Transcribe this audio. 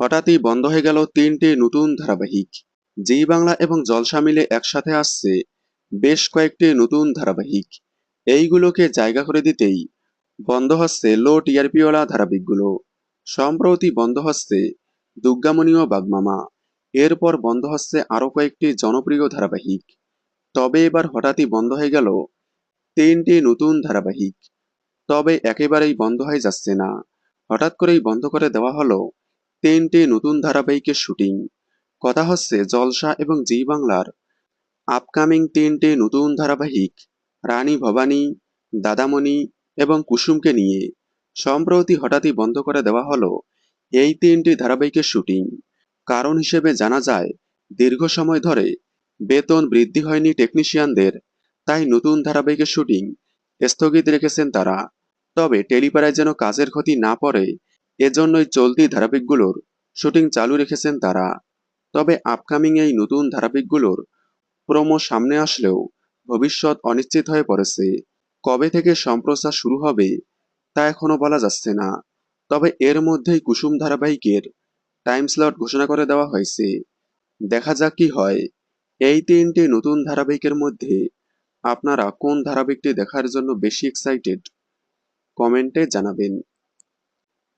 হঠাৎই বন্ধ হয়ে গেল তিনটি নতুন ধারাবাহিক। জি বাংলা এবং জলসা মিলে একসাথে আসছে বেশ কয়েকটি নতুন ধারাবাহিক। এইগুলোকে জায়গা করে দিতেই বন্ধ হচ্ছে লো টিআরপিওয়ালা ধারাবাহিকগুলো। সম্প্রতি বন্ধ হচ্ছে দুর্গামণি ও বাগমামা। এরপর বন্ধ হচ্ছে আরও কয়েকটি জনপ্রিয় ধারাবাহিক। তবে এবার হঠাৎই বন্ধ হয়ে গেল তিনটি নতুন ধারাবাহিক। তবে একেবারেই বন্ধ হয়ে যাচ্ছে না। হঠাৎ করেই বন্ধ করে দেওয়া হলো তিনটি নতুন ধারাবাহিকের শুটিং। কথা হচ্ছে জলসা এবং জি বাংলার আপকামিং তিনটি নতুন ধারাবাহিক, রানী ভবানী, দাদামণি এবং কুসুমকে নিয়ে। সম্প্রতি হঠাৎই বন্ধ করে দেওয়া হলো এই তিনটি ধারাবাহিকের শুটিং। কারণ হিসেবে জানা যায়, দীর্ঘ সময় ধরে বেতন বৃদ্ধি হয়নি টেকনিশিয়ানদের, তাই নতুন ধারাবাহিকের শুটিং স্থগিত রেখেছেন তারা। তবে টেলিপাড়ায় যেন কাজের ক্ষতি না পড়ে এজন্যই চলতি ধারাবাহিকগুলোর শুটিং চালু রেখেছেন তারা। তবে আপকামিং এই নতুন ধারাবাহিকগুলোর প্রোমো সামনে আসলেও ভবিষ্যৎ অনিশ্চিত হয়ে পড়েছে। কবে থেকে সম্প্রচার শুরু হবে তা এখনও বলা যাচ্ছে না। তবে এর মধ্যেই কুসুম ধারাবাহিকের টাইম স্লট ঘোষণা করে দেওয়া হয়েছে। দেখা যাক কি হয়। এই তিনটি নতুন ধারাবাহিকের মধ্যে আপনারা কোন ধারাবাহিকটি দেখার জন্য বেশি এক্সাইটেড কমেন্টে জানাবেন।